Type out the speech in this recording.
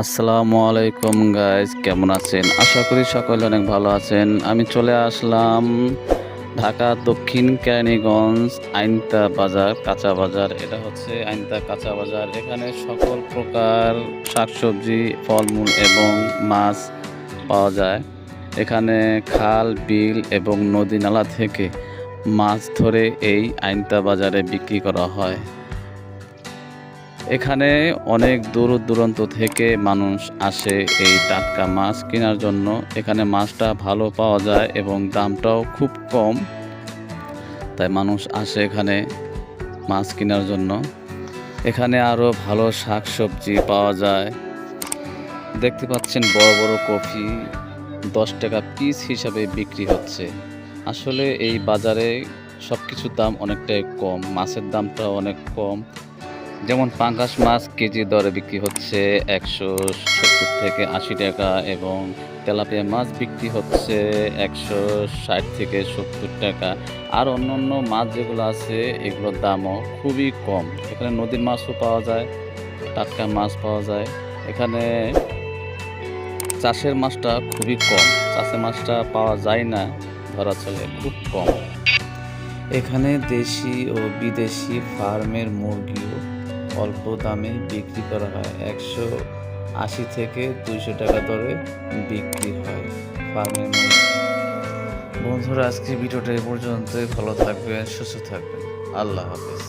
আসসালামু আলাইকুম গাইজ কেমন আছেন? আশা করি সকলে অনেক ভালো আছেন। আমি চলে আসলাম ঢাকা দক্ষিণ কেরানীগঞ্জ আইনতা বাজার, কাঁচা বাজার। এটা হচ্ছে আইনতা কাঁচা বাজার। এখানে সকল প্রকার শাকসবজি, ফলমূল এবং মাছ পাওয়া যায়। এখানে খাল, বিল এবং নদী নালা থেকে মাছ ধরে এই আইনতা বাজারে বিক্রি করা হয়। এখানে অনেক দূর দূরান্ত থেকে মানুষ আসে এই টাটকা মাছ কেনার জন্য। এখানে মাছটা ভালো পাওয়া যায় এবং দামটাও খুব কম। তাই মানুষ আসে এখানে মাছ কেনার জন্য। এখানে আরও ভালো শাক সবজি পাওয়া যায়। দেখতে পাচ্ছেন বড় বড় কফি দশ টাকা পিস হিসাবে বিক্রি হচ্ছে। আসলে এই বাজারে সব কিছুর দাম অনেকটাই কম, মাছের দামটা অনেক কম। যেমন পাঙ্গাস মাছ কেজি দরে বিক্রি হচ্ছে একশো সত্তর থেকে আশি টাকা এবং তেলাপিয়া মাছ বিক্রি হচ্ছে একশো ষাট থেকে সত্তর টাকা। আর অন্য অন্য মাছ যেগুলো আছে, এগুলোর দামও খুবই কম। এখানে নদীর মাছও পাওয়া যায়, টাটকা মাছ পাওয়া যায়। এখানে চাষের মাছটা খুবই কম। চাষের মাছটা পাওয়া যায় না, ধরা চলে খুব কম। এখানে দেশি ও বিদেশি ফার্মের মুরগিও অল্প দামে বিক্রি করা হয়। একশো আশি থেকে দুইশো টাকা দরে বিক্রি হয় ফার্মের মধ্যে। বন্ধুরা আজকে ভিডিওটা এ পর্যন্তই। ভালো থাকবেন, সুস্থ থাকবেন। আল্লাহ হাফেজ।